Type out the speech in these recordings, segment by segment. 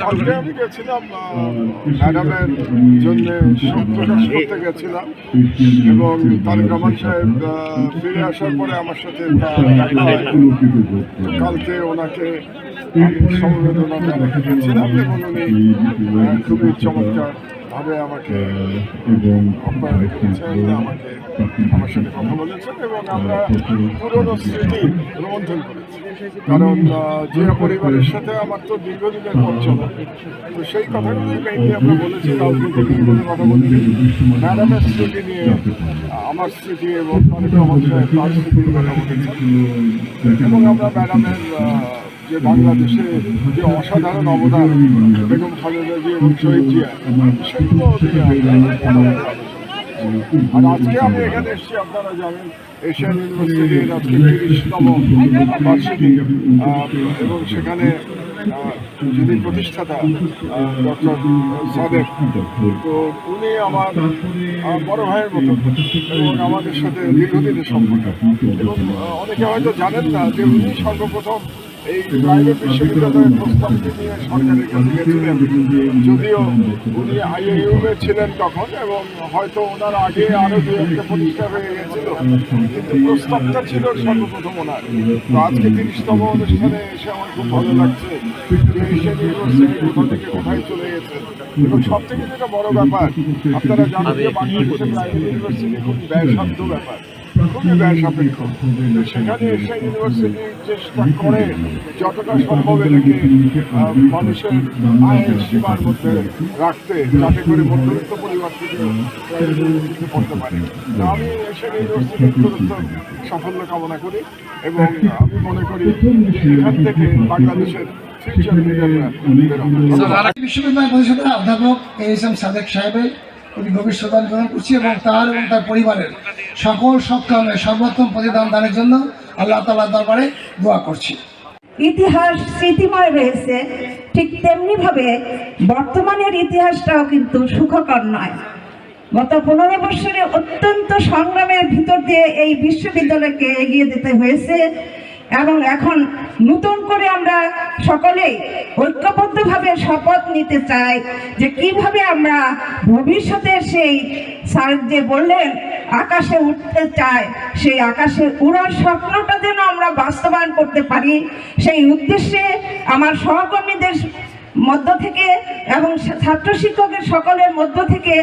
কালকে আমি গেছিলাম ম্যাডামের জন্য প্রকাশ করতে গেছিলাম এবং তারেক রহমান সাহেব ফিরে আসার পরে আমার সাথে কালকে ওনাকে সমবেদনা জানাতে গেছিলাম খুবই চমৎকার ভাবে আমাকে আপ্যায়ন করেছেন আমাকে আমার সাথে কথা বলেছেন এবং আমরা পুরনো স্মৃতি রোমন্থন করেছি। কারণ জিয়া পরিবারের সাথে আমার তো দীর্ঘদিনের পরিচয় তো সেই কথাগুলোই মেইনলি আমরা বলেছি কথা বলেছি ম্যাডামের স্মৃতি নিয়ে আমার স্মৃতি এবং তার স্মৃতির কথা বলেছেন। এবং আমরা ম্যাডামের যে বাংলাদেশে যে অসাধারণ অবদান বেগম খালেদা জি এবং শহীদ জিয়া সেগুলো। আর আজকে আমি এখানে এসেছি, আপনারা জানেন, এশিয়ান ইউনিভার্সিটির আজকে তিরিশতম বার্ষিকী এবং সেখানে যিনি প্রতিষ্ঠাতা ডক্টর সাদেক, তো উনি আমার বড় ভাইয়ের মতো এবং আমাদের সাথে দীর্ঘদিনের সম্পর্ক। এবং অনেকে হয়তো জানেন না যে উনি সর্বপ্রথম এই প্রাইভেট বিশ্ববিদ্যালয়ের প্রস্তাবটি নিয়ে সরকারের কাছে যদিও উনি আইএইউমে ছিলেন তখন এবং হয়তো ওনার আগে আরও দু একটা প্রতিষ্ঠা হয়ে গেছিল, কিন্তু প্রস্তাবটা ছিল সর্বপ্রথম ওনার। তো আজকে তিরিশতম অনুষ্ঠানে এসে আমার খুব ভালো লাগছে যে ইউনিভার্সিটি কোথা থেকে কোথায় চলে গেছে এবং সব থেকে যেটা বড় ব্যাপার আপনারা জানেন যে বাংলাদেশের প্রাইভেট ইউনিভার্সিটি খুব ব্যয়সাধ্য ব্যাপার খুবই সেখানে এশিয়ান ইউনিভার্সিটি চেষ্টা করে যতটা সম্ভব এটাকে মানুষের আয়ের সীমার মধ্যে রাখতে যাতে করে মধ্যবিত্ত পরিবার পড়তে পারে আমি এশিয়ান ইউনিভার্সিটির দূরত্ব সাফল্য কামনা করি এবং আমি মনে করি এখান থেকে বাংলাদেশের ইতিহাস স্মৃতিময় রয়েছে, ঠিক তেমনিভাবে বর্তমানের ইতিহাসটাও কিন্তু সুখকর নয়। গত পনেরো বছরে অত্যন্ত সংগ্রামের ভিতর দিয়ে এই বিশ্ববিদ্যালয়কে এগিয়ে যেতে হয়েছে। এবং এখন নতুন করে আমরা সকলেই ঐক্যবদ্ধভাবে শপথ নিতে চাই যে কীভাবে আমরা ভবিষ্যতে সেই স্যার যে বললেন, আকাশে উঠতে চায়, সেই আকাশে উড়ার স্বপ্নটা যেন আমরা বাস্তবায়ন করতে পারি, সেই উদ্দেশ্যে আমার সহকর্মীদের মধ্য থেকে এবং ছাত্র শিক্ষকের সকলের মধ্য থেকে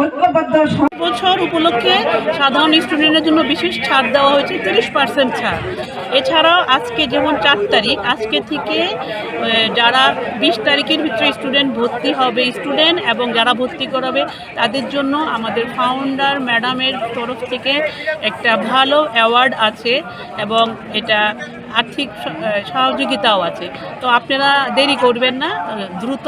ঐক্যবদ্ধ বছর উপলক্ষে সাধারণ স্টুডেন্টের জন্য বিশেষ ছাড় দেওয়া হয়েছে, তিরিশ পার্সেন্ট ছাড়। এছাড়াও আজকে যেমন চার তারিখ, আজকে থেকে যারা বিশ তারিখের ভিতরে স্টুডেন্ট ভর্তি হবে স্টুডেন্ট এবং যারা ভর্তি করাবে, তাদের জন্য আমাদের ফাউন্ডার ম্যাডামের তরফ থেকে একটা ভালো অ্যাওয়ার্ড আছে এবং এটা আর্থিক সহযোগিতাও আছে। তো আপনারা দেরি করবেন না, দ্রুত